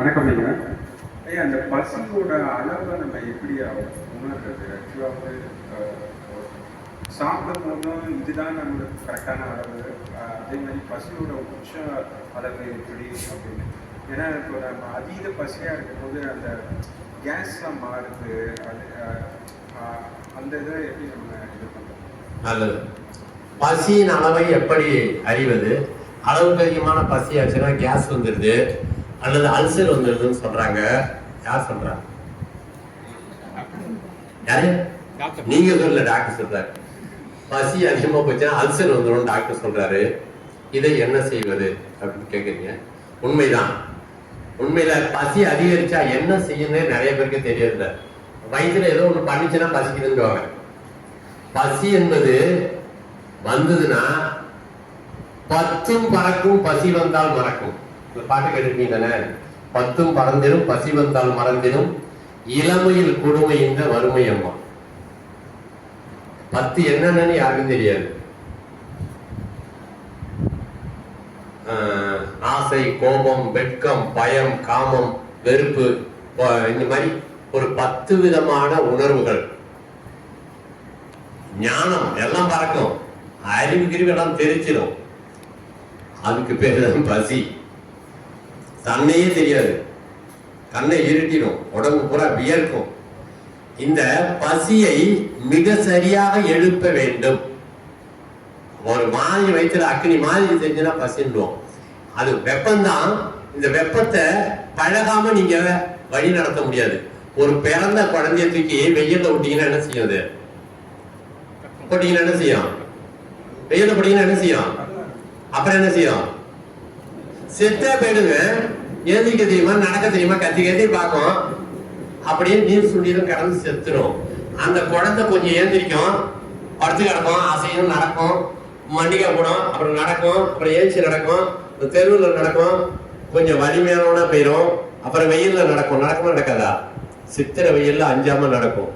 வணக்கம் ஐயா ஐயா அந்த பசியோட அளவை நம்ம எப்படி உணர்றது? ஆக்சுவலாக வந்து சாப்பிடும் போதும் இதுதான் நம்மளுக்கு கரெக்டான அளவு. அதே மாதிரி பசியோட உச்ச அளவு எப்படி அப்படின்னு. ஏன்னா இப்போ நம்ம அதீத பசியாக இருக்கும்போது அந்த கேஸ்லாம் மாறுது. அது அந்த இதை எப்படி நம்ம இது பண்ணுறோம் நல்லது. பசியின் அளவை எப்படி அறிவது? அளவுக்கு அதிகமான பசி ஆச்சுன்னா கேஸ் வந்துடுது அல்லது அல்சர் வந்துடுதுன்னு சொல்றாங்க. யார் சொல்றாங்க யாரு? நீங்க சொல்ல டாக்டர் சொல்றாரு. பசி அதிகமா போச்சுன்னா அல்சர் வந்துடும் டாக்டர் சொல்றாரு. இதை என்ன செய்வது அப்படின்னு கேக்குறீங்க. உண்மைதான். உண்மையில பசி அதிகரிச்சா என்ன செய்யணும்னு நிறைய பேருக்கு தெரியல வயிற்றுல ஏதோ ஒண்ணு பண்ணிச்சுன்னா பசிக்குதுன்னு பசி என்பது வந்ததுன்னா பத்தும் பறக்கும் பசி வந்தால் மறக்கும். இந்த பாட்டு கேட்டிருக்கீங்க தானே பத்தும் பறந்திடும் பசி வந்தால் மறந்திடும் இளமையில் கொடுமை இந்த வறுமை அம்மா. பத்து என்னன்னு யாருக்கும் தெரியாது. ஆஹ், ஆசை கோபம் வெட்கம் பயம் காமம் வெறுப்பு இந்த மாதிரி ஒரு பத்து விதமான உணர்வுகள். ஞானம் எல்லாம் பறக்கும். அறிவு கிரிவெல்லாம் தெரிச்சிடும் அதுக்கு பேர் தான் பசி. தன்னையே தெரியாது. கண்ணை இருட்டிடும். உடம்பு பூரா வியர்க்கும். இந்த பசியை மிக சரியாக எழுப்ப வேண்டும். ஒரு மாதிரி வயிற்றுல அக்னி மாதிரி தெரிஞ்சுன்னா பசின்றோம் அது வெப்பம்தான். இந்த வெப்பத்தை பழகாம நீங்க வழி நடத்த முடியாது. ஒரு பிறந்த குழந்தைய தூக்கி வெயில்ல விட்டீங்கன்னா என்ன செய்யும் அது? போட்டீங்கன்னா என்ன செய்யும்? வெயில போட்டீங்கன்னா என்ன செய்யும்? அப்புறம் என்ன செய்யும்? செத்தே போயிடுங்க எழுதிக்க தெரியுமா? நடக்க தெரியுமா? கத்தி கத்தி பார்க்கும். அப்படியே நீர் சுண்டிலும் கடந்து செத்துரும். அந்த குழந்தை கொஞ்சம் ஏந்திரிக்கும். படுத்து கிடக்கும். அசையும் நடக்கும். மண்டிகை போடும். அப்புறம் நடக்கும். அப்புறம் ஏஞ்சி நடக்கும். தெருவில் நடக்கும். கொஞ்சம் வலிமையானோட போயிடும் அப்புறம் வெயில்ல நடக்கும். நடக்கும் நடக்காதா? சித்திரை வெயில்ல அஞ்சாம நடக்கும்.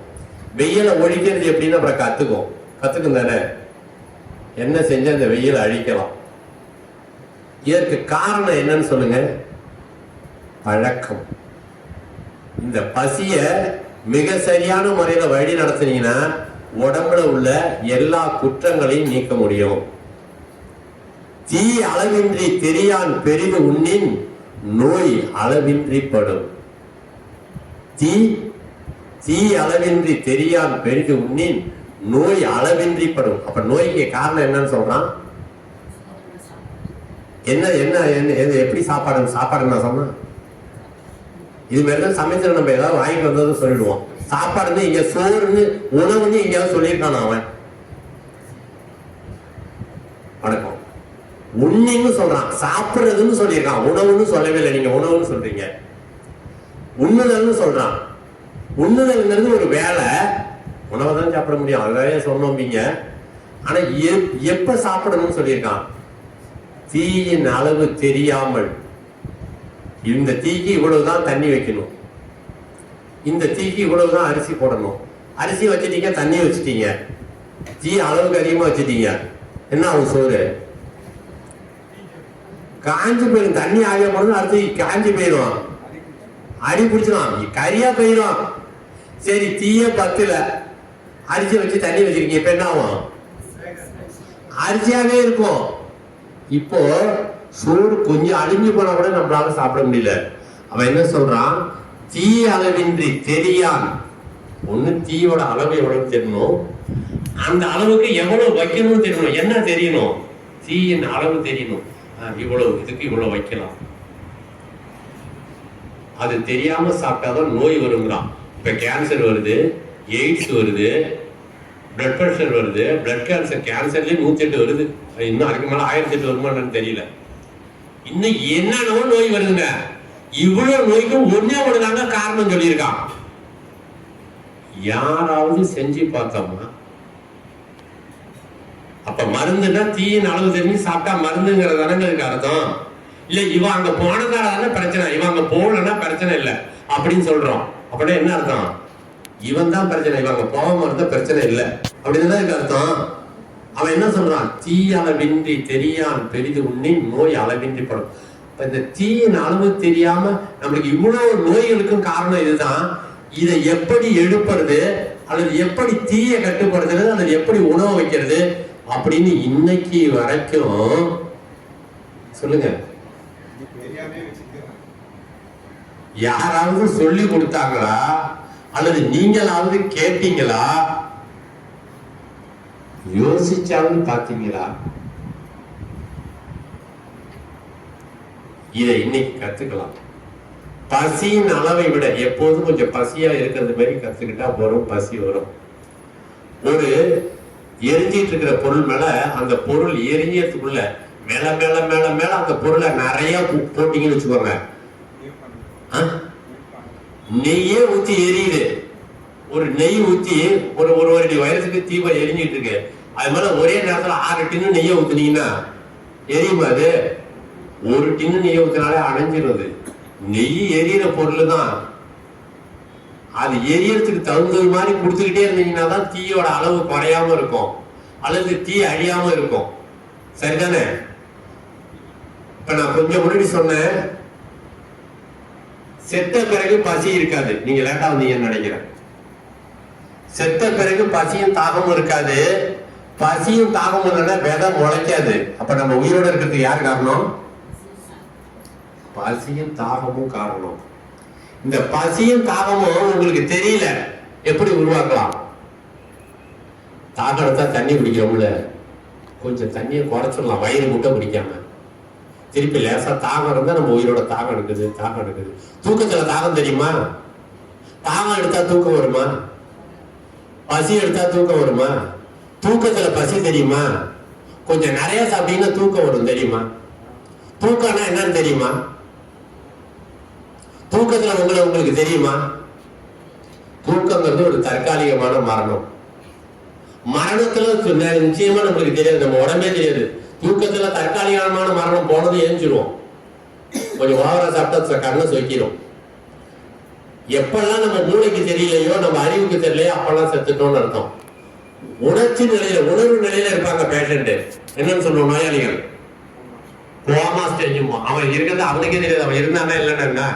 வெயில ஒழிக்கிறது எப்படின்னு அப்புறம் கத்துக்கும். கத்துக்கும் தானே? என்ன செஞ்சு அந்த வெயிலை அழிக்கலாம். இதற்கு காரணம் என்னன்னு சொல்லுங்க. பழக்கம். இந்த பசிய மிக சரியான முறையில வழி நடத்துனீங்கன்னா உடம்புல உள்ள எல்லா குற்றங்களையும் நீக்க முடியும். தீ அளவின்றி தெரியான் பெரிது உண்ணின் நோய் அளவின்றி படும். தீ தீ அளவின்றி தெரியான் பெரிது உண்ணின் நோய் அளவின்றி படும். அப்ப நோய்க்கு காரணம் என்னன்னு சொல்றான்? என்ன என்ன என்ன எது- எப்படி சாப்பாடு சாப்பாடு நான் சொன்னேன். இது மாதிரி தான் சமைச்சர் நம்ம ஏதாவது வாங்கிட்டு வந்ததும் சொல்லிடுவோம். சாப்பாடுன்னு இங்க சோறுன்னு உணவுன்னு எங்கேயாவது சொல்லியிருக்கான் அவன்? வணக்கம். உண்மைன்னு சொல்றான். சாப்பிடுறதுன்னு சொல்லியிருக்கான். உணவுன்னு சொல்லவே இல்லை. நீங்க உணவுன்னு சொல்றீங்க. உண்ணுதல்னு சொல்றான். உண்ணுதல்ங்கிறது ஒரு வேலை. உணவை தான் சாப்பிட முடியும். அதையே சொன்னோம்பீங்க ஆனா எப்- எப்ப சாப்பிடணும்னு சொல்லியிருக்கான்? தீயின் அளவு தெரியாமல் இந்த தீக்கு இவ்வளவுதான் தண்ணி வைக்கணும். இந்த தீக்கு இவ்வளவுதான் அரிசி போடணும். அரிசி வச்சுட்டீங்க தண்ணி வச்சுட்டீங்க. தீ அளவுக்கு அதிகமாக வச்சுட்டீங்க. என்ன ஆகும் சோறு? காஞ்சி போயிடும். தண்ணி ஆகிய போனது அடுத்து காஞ்சி போயிடும். அடி பிடிச்சிடும். கரியா போயிடும். சரி தீய பத்துல அரிசி வச்சு தண்ணி வச்சிருக்கீங்க. இப்ப என்ன ஆகும்? அரிசியாவே இருக்கும். இப்போ சோறு கொஞ்சம் அழிஞ்சு போனா கூட நம்மளால சாப்பிட முடியல. அவன் என்ன சொல்றான்? தீ அளவின்றி தெரியான். ஒண்ணு தீயோட அளவு எவ்வளவு தெரியணும். அந்த அளவுக்கு எவ்வளவு வைக்கணும்னு தெரியணும். என்ன தெரியணும்? தீயின் அளவு தெரியணும். இவ்வளவு இதுக்கு இவ்வளவு வைக்கலாம். அது தெரியாம சாப்பிட்டாதான் நோய் வருங்கிறான். இப்ப கேன்சர் வருது எய்ட்ஸ் வருது பிளட் ப்ரெஷர் வருது. பிளட் கேன்சர் கேன்சர்லேயே நூற்றி எட்டு வருது. அது இன்னும் அதுக்கு மேலே ஆயிரத்தி எட்டு வருமா தெரியல. இன்னும் என்னென்னவோ நோய் வருதுங்க. இவ்வளோ நோய்க்கும் ஒன்னே ஒண்ணுதாங்க காரணம் சொல்லியிருக்கான். யாராவது செஞ்சு பார்த்தோம்னா அப்ப மருந்துன்னா தீயின் அளவு தெரிஞ்சு சாப்பிட்டா மருந்துங்கிறது தானே அர்த்தம். இல்ல இவன் அங்க போனதால தானே பிரச்சனை. இவன் அங்க போகலன்னா பிரச்சனை இல்லை. அப்படின்னு சொல்றோம். அப்படின்னா என்ன அர்த்தம்? இவன் தான் பிரச்சனை. இவன் அங்க போகாம இருந்தா பிரச்சனை இல்ல. அப்படின்னு இதுக்கு அர்த்தம். அவன் என்ன சொல்றான்? தீ அளவின்றி தெரியான் பெரிது உண்ணின் நோய் அளவின்றி படும் இப்ப இந்த தீயின் அளவு தெரியாம நம்மளுக்கு இவ்வளவு நோய்களுக்கும் காரணம் இதுதான். இதை எப்படி எடுப்பது? அல்லது எப்படி தீயை கட்டுப்படுத்துறது? அல்லது எப்படி உணவு வைக்கிறது? அப்படின்னு இன்னைக்கு வரைக்கும் சொல்லுங்க. யாராவது சொல்லி கொடுத்தாங்களா? அல்லது நீங்களாவது கேட்டீங்களா? யோசிச்சாவது பார்த்தீங்களா? இதை இன்னைக்கு கத்துக்கலாம். பசியின் அளவை விட எப்போதும் கொஞ்சம் பசியா இருக்கிறது மாதிரி கத்துக்கிட்டா வரும் பசி வரும். ஒரு எரிஞ்சிட்டு இருக்கிற பொருள் மேல அந்த பொருள் எரிஞ்சதுக்குள்ள மேல மேல மேல மேல அந்த பொருளை நிறைய போட்டீங்கன்னு வச்சுக்கோங்க. ஆ? நெய்யே ஊத்தி எரியுது. ஒரு நெய் ஊத்தி ஒரு ஒரு அடி வயசுக்கு தீபம் எரிஞ்சிட்டு இருக்கு. அது மேல ஒரே நேரத்துல ஆறு டின்னு நெய்யை ஊத்துனீங்கன்னா எரியும் அது? ஒரு டின்னு நெய்யை ஊத்தினாலே அடைஞ்சிருது நெய் எரியிற பொருள் தான். அது எரியறதுக்கு தகுந்தது மாதிரி கொடுத்துக்கிட்டே இருந்தீங்கன்னா தான் தீயோட அளவு குறையாம இருக்கும். அல்லது தீ அழியாம இருக்கும். சரிதானே? இப்ப நான் கொஞ்சம் முன்னாடி சொன்னேன். செத்த பிறகு பசி இருக்காது. நீங்க லேட்டா வந்தீங்கன்னு நினைக்கிறேன். செத்த பிறகு பசியும் தாகமும் இருக்காது. பசியும் தாகமும் இல்லைன்னா விதை முளைக்காது. அப்ப நம்ம உயிரோட இருக்கிறதுக்கு யார் காரணம்? பசியும் தாகமும் காரணம். இந்த பசியும் தாகமும் உங்களுக்கு தெரியல. எப்படி உருவாக்கலாம்? தாகம் எடுத்தா தண்ணி குடிக்கிறோம்ல. கொஞ்சம் தண்ணியை குறைச்சிடலாம். வயிறு முட்டை குடிக்காம திருப்பி லேசா தாகம் இருந்தா நம்ம உயிரோட தாகம் எடுக்குது தாகம் எடுக்குது. தூக்கத்துல தாகம் தெரியுமா? தாகம் எடுத்தா தூக்கம் வருமா? பசி எடுத்தா தூக்கம் வருமா? தூக்கத்துல பசி தெரியுமா? கொஞ்சம் நிறைய சாப்பிட்டீங்கன்னா தூக்கம் வரும் தெரியுமா? தூக்கம்னா என்னன்னு தெரியுமா? தூக்கத்துல உங்களை உங்களுக்கு தெரியுமா? தூக்கங்கிறது ஒரு தற்காலிகமான மரணம். மரணத்துல நிச்சயமா நம்மளுக்கு தெரியாது நம்ம உடம்பே தெரியாது. தூக்கத்துல தற்காலிகமான மரணம் போனது ஏஞ்சிருவோம் கொஞ்சம் ஓவரா சாப்பிட்டா கண்ணை சொக்கிடும் எப்பெல்லாம் நம்ம மூளைக்கு தெரியலையோ நம்ம அறிவுக்கு தெரியலையோ அப்பெல்லாம் செத்துட்டோம்னு அர்த்தம். உணர்ச்சி நிலையில உணர்வு நிலையில இருப்பாங்க பேஷண்ட் என்னன்னு சொல்லுவோம் நோயாளிகள். கோமா ஸ்டேஜ் அவன் இருக்கிறது அவனுக்கே தெரியாது. அவன் இருந்தானா இல்லைன்னா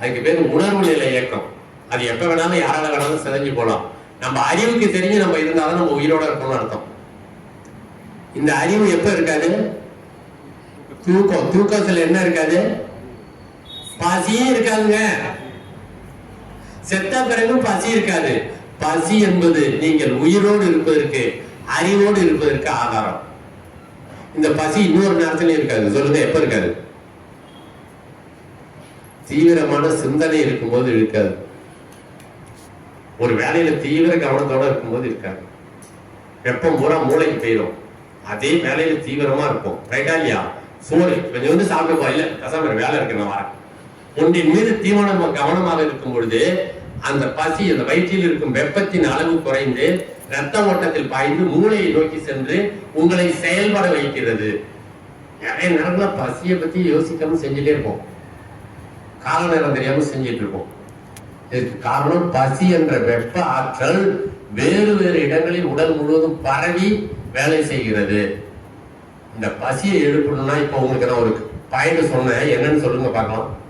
அதுக்கு பேர் உணர்வு நிலை இயக்கம். அது எப்ப வேணாலும் யாரால வேணாலும் செதஞ்சு போலாம் நம்ம அறிவுக்கு தெரிஞ்சு நம்ம இருந்தாலும் நம்ம உயிரோட இருக்கணும்னு அர்த்தம். இந்த அறிவு எப்ப இருக்காது? தூக்கம். தூக்கத்துல என்ன இருக்காது? பசியே இருக்காதுங்க. செத்த பிறகு பசி இருக்காது. பசி என்பது நீங்கள் உயிரோடு இருப்பதற்கு அறிவோடு இருப்பதற்கு ஆதாரம். இந்த பசி இன்னொரு நேரத்திலையும் இருக்காது. சொல்லுங்க எப்ப இருக்காது? தீவிரமான சிந்தனை இருக்கும்போது இருக்காது. ஒரு வேலையில தீவிர கவனத்தோட இருக்கும்போது இருக்காது. வெப்பம் பூரா மூளைக்கு போயிடும் அதே வேலையில தீவிரமா இருக்கும் ரைட்டா இல்லையா? சோறு. கொஞ்சம் வந்து சாப்பிட்டு போ இல்ல வேலை இருக்கு நான் வரேன். ஒன்றின் மீது தீவனமா கவனமாக இருக்கும் பொழுது அந்த பசி அந்த வயிற்றில் இருக்கும் வெப்பத்தின் அளவு குறைந்து ரத்த ஓட்டத்தில் பாய்ந்து மூளையை நோக்கி சென்று உங்களை செயல்பட வைக்கிறது. நிறைய நேரங்கள பசியை பத்தி யோசிக்காம செஞ்சுட்டே இருப்போம். கால நேரம் தெரியாம செஞ்சுட்டு இருப்போம். இதுக்கு காரணம் பசி என்ற வெப்ப ஆற்றல் வேறு வேறு இடங்களில் உடல் முழுவதும் பரவி வேலை செய்கிறது. இந்த பசியை எழுப்பணும்னா இப்ப உங்களுக்கு நான் ஒரு பாயிண்ட் சொன்னேன். என்னன்னு சொல்லுங்க பார்க்கலாம்.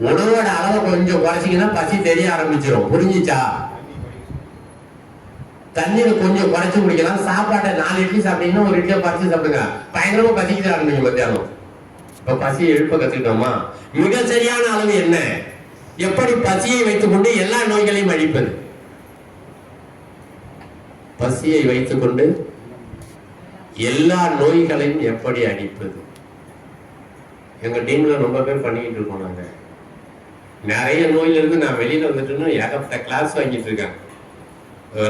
உணவோட அளவை கொஞ்சம் குறைச்சிங்கன்னா பசி தெரிய ஆரம்பிச்சிடும் புரிஞ்சிச்சா? தண்ணீரை கொஞ்சம் குறைச்சு குடிக்கலாம். சாப்பாட்டை நாலு இட்லி சாப்பிட்டீங்கன்னா ஒரு இட்லியை பறிச்சு சாப்பிடுங்க. பயங்கரமா பசிக்க ஆரம்பிங்க மத்தியானம். இப்ப பசியை எழுப்ப கத்துக்கிட்டோமா? மிக சரியான அளவு என்ன? எப்படி பசியை வைத்துக் கொண்டு எல்லா நோய்களையும் அழிப்பது? பசியை வைத்துக்கொண்டு எல்லா நோய்களையும் எப்படி அடிப்பது எங்க டீம்ல ரொம்ப பேர் பண்ணிக்கிட்டு இருக்கோம் நாங்க. நிறைய நோயில இருந்து நான் வெளியில வந்துட்டுன்னு ஏகப்பட்ட கிளாஸ் வாங்கிட்டு இருக்கேன்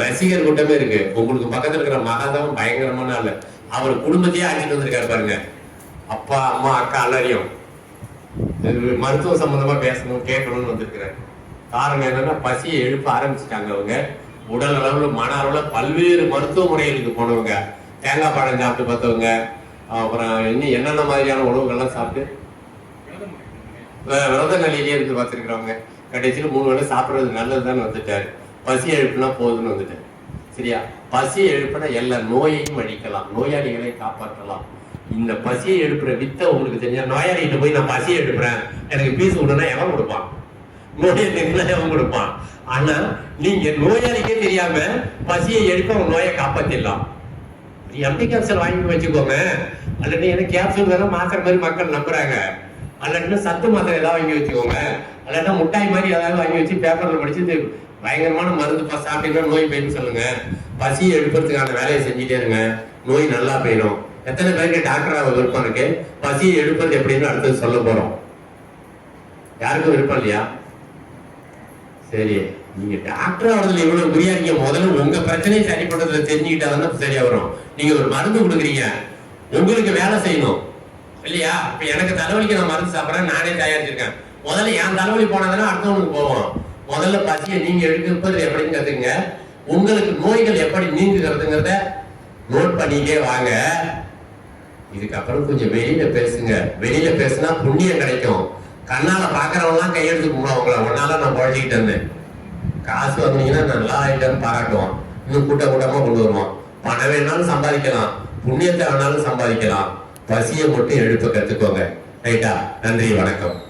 ரசிகர் கூட்டமே இருக்கு. உங்களுக்கு பக்கத்துல இருக்கிற மகாதான் பயங்கரமான ஆளு. அவர் குடும்பத்தையே அழைச்சிட்டு வந்திருக்காரு பாருங்க. அப்பா அம்மா அக்கா எல்லாரையும். மருத்துவ சம்பந்தமா பேசணும் கேட்கணும்னு வந்திருக்கிறாரு. காரணம் என்னன்னா பசியை எழுப்ப ஆரம்பிச்சிட்டாங்க அவங்க. உடல் அளவில் மன அளவில் பல்வேறு மருத்துவ முறைகளுக்கு போனவங்க. தேங்காய் பழம் சாப்பிட்டு பார்த்தவங்க. அப்புறம் இன்னும் என்னென்ன மாதிரியான உணவுகள்லாம் சாப்பிட்டு? விரத நிலையிலேயே இருந்து பார்த்துருக்குறவங்க. கடைசியில் மூணு வேளை சாப்பிட்றது நல்லதுதான் வந்துட்டாரு. பசி எழுப்புனா போதுன்னு வந்துட்டாரு. சரியா? பசி எழுப்பினா எல்லா நோயையும் அழிக்கலாம். நோயாளிகளை காப்பாற்றலாம். இந்த பசியை எழுப்புற வித்தை உங்களுக்கு தெரிஞ்சா நோயாளிகிட்ட போய் நான் பசியை எழுப்புறேன். எனக்கு பீஸ் விடுனா எவன் கொடுப்பான். நோயை எவன் கொடுப்பான். ஆனா நீங்க நோயாளிக்கே தெரியாம பசியை எடுக்க உங்க நோயை காப்பாத்திடலாம். எம்டி கேப்சல் வாங்கி வச்சுக்கோங்க அல்லது என்ன கேப்சூல் தானே மாத்திர மாதிரி மக்கள் நம்புறாங்க. அல்லது சத்து மாத்திரை ஏதாவது வாங்கி வச்சுக்கோங்க. அல்லது முட்டாய் மாதிரி ஏதாவது வாங்கி வச்சு பேப்பர்ல படிச்சு பயங்கரமான மருந்து சாப்பிட்டீங்கன்னா நோய் போயின்னு சொல்லுங்க. பசியை எடுப்பதுக்கான வேலையை செஞ்சுட்டே இருங்க. நோய் நல்லா போயிடும். எத்தனை பேருக்கு டாக்டர் ஆக விருப்பம் இருக்கு? பசியை எடுப்பது எப்படின்னு அடுத்தது சொல்ல போறோம். யாருக்கும் விருப்பம் இல்லையா? சரி நீங்க டாக்டர் ஆகிறதுல எவ்வளவு குறியா இருக்கீங்க. முதல்ல உங்க பிரச்சனையை சரி பண்றதுல தெரிஞ்சுக்கிட்டா தானே சரியா வரும். நீங்க ஒரு மருந்து கொடுக்குறீங்க. உங்களுக்கு வேலை செய்யணும். இல்லையா? இப்ப எனக்கு தலைவலிக்கு நான் மருந்து சாப்பிட்றேன். நானே தயாரிச்சிருக்கேன் முதல்ல என் தலைவலி போனதுன்னா அடுத்தவனுக்கு போவோம் முதல்ல பசியை நீங்க எடுக்கிறது எப்படின்னு கத்துங்க உங்களுக்கு நோய்கள் எப்படி நீங்குகிறதுங்கிறத நோட் பண்ணிட்டே வாங்க. இதுக்கப்புறம் கொஞ்சம் வெளியில பேசுங்க. வெளியில பேசுனா புண்ணியம் கிடைக்கும். கண்ணால பாக்குறவங்களாம் கையெழுத்து கும்பிடுவோம் உங்களை ஒன்னால நான் குழச்சிக்கிட்டு இருந்தேன். காசு வாங்குனீங்கன்னா நல்லா ஆயிட்டேன்னு பாராட்டுவான். இன்னும் கூட்ட கூட்டமா கொண்டு வருவோம் பணம் வேணாலும் சம்பாதிக்கலாம். புண்ணியத்தை வேணாலும் சம்பாதிக்கலாம். பசியை மட்டும் எழுப்ப கத்துக்கோங்க. ரைட்டா? நன்றி வணக்கம்.